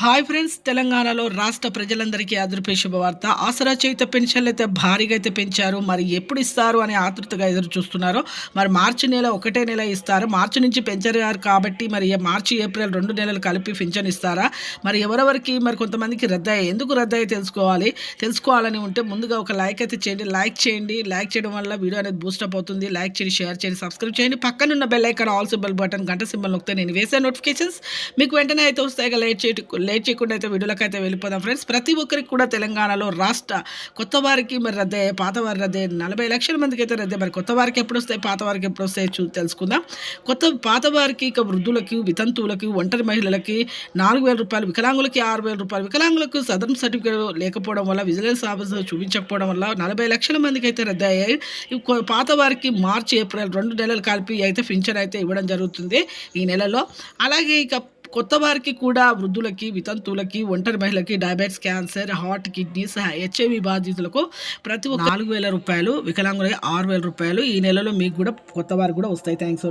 Hi friends తెలంగాణలో రాష్ట్ర ప్రజలందరికీ అదృపే శుభవార్త. ఆసరా చేత పెన్షన్లు అయితే భారీగా అయితే పెంచారు. మరి ఎప్పుడు ఇస్తారు అని ఆతృతగా ఎదురు చూస్తున్నారు మరి మార్చి నెల ఒకటే నెల ఇస్తారు? మార్చి నుంచి పెంచారు కాబట్టి మరి మార్చి ఏప్రిల్ రెండు నెలలు కలిపి పెన్షన్ ఇస్తారా? మరి ఎవరెవరికి మరి కొంతమందికి రద్దయ్యాయి ఎందుకు రద్దయ్యి తెలుసుకోవాలి? తెలుసుకోవాలని ఉంటే ముందుగా ఒక లైక్ అయితే చేయండి. లైక్ చేయండి. లైక్ చేయడం వల్ల వీడియో అనేది బూస్టప్ అవుతుంది. లైక్ చేయండి షేర్ చేయండి సబ్స్క్రైబ్ చేయండి. పక్కనున్న bell icon or symbol button గంట సింబల్ నొక్కితే నేను వేసే నోటిఫికేషన్స్ మీకు వెంటనే అయితే వస్తాయి. లేట్ చేయకు లేట్ చేయకుండా అయితే వీడియోలకు అయితే వెళ్ళిపోదాం. ఫ్రెండ్స్ ప్రతి ఒక్కరికి కూడా తెలంగాణలో రాష్ట్ర కొత్త వారికి మరి రద్దే పాత వారి రద్దే నలభై లక్షల మందికి అయితే రద్దే. మరి కొత్త వారికి ఎప్పుడు వస్తాయి పాత వారికి ఎప్పుడు వస్తాయి చూ తెలుసుకుందాం. కొత్త పాత వారికి ఇక వృద్ధులకి వితంతువులకి ఒంటరి మహిళలకి నాలుగు వేల రూపాయలు వికలాంగులకి ఆరు వేల రూపాయలు వికలాంగులకు సదరన్ సర్టిఫికేట్ లేకపోవడం వల్ల విజిలెన్స్ ఆఫీసర్ చూపించకపోవడం వల్ల నలభై లక్షల మందికి అయితే రద్దయ్యాయి పాత వారికి మార్చి ఏప్రిల్ రెండు నెలలు కలిపి అయితే పింఛన్ అయితే ఇవ్వడం జరుగుతుంది ఈ నెలలో. అలాగే ఇక కొత్త వారికి కూడా వృద్ధులకి వితంతువులకి ఒంటరి మహిళకి diabetes cancer heart kidneys HIV బాధితులకు ప్రతి ఒక్క నాలుగు వేల రూపాయలు వికలాంగులకి ఆరు వేల రూపాయలు ఈ నెలలో మీకు కూడా కొత్త వారికి కూడా వస్తాయి. థ్యాంక్స్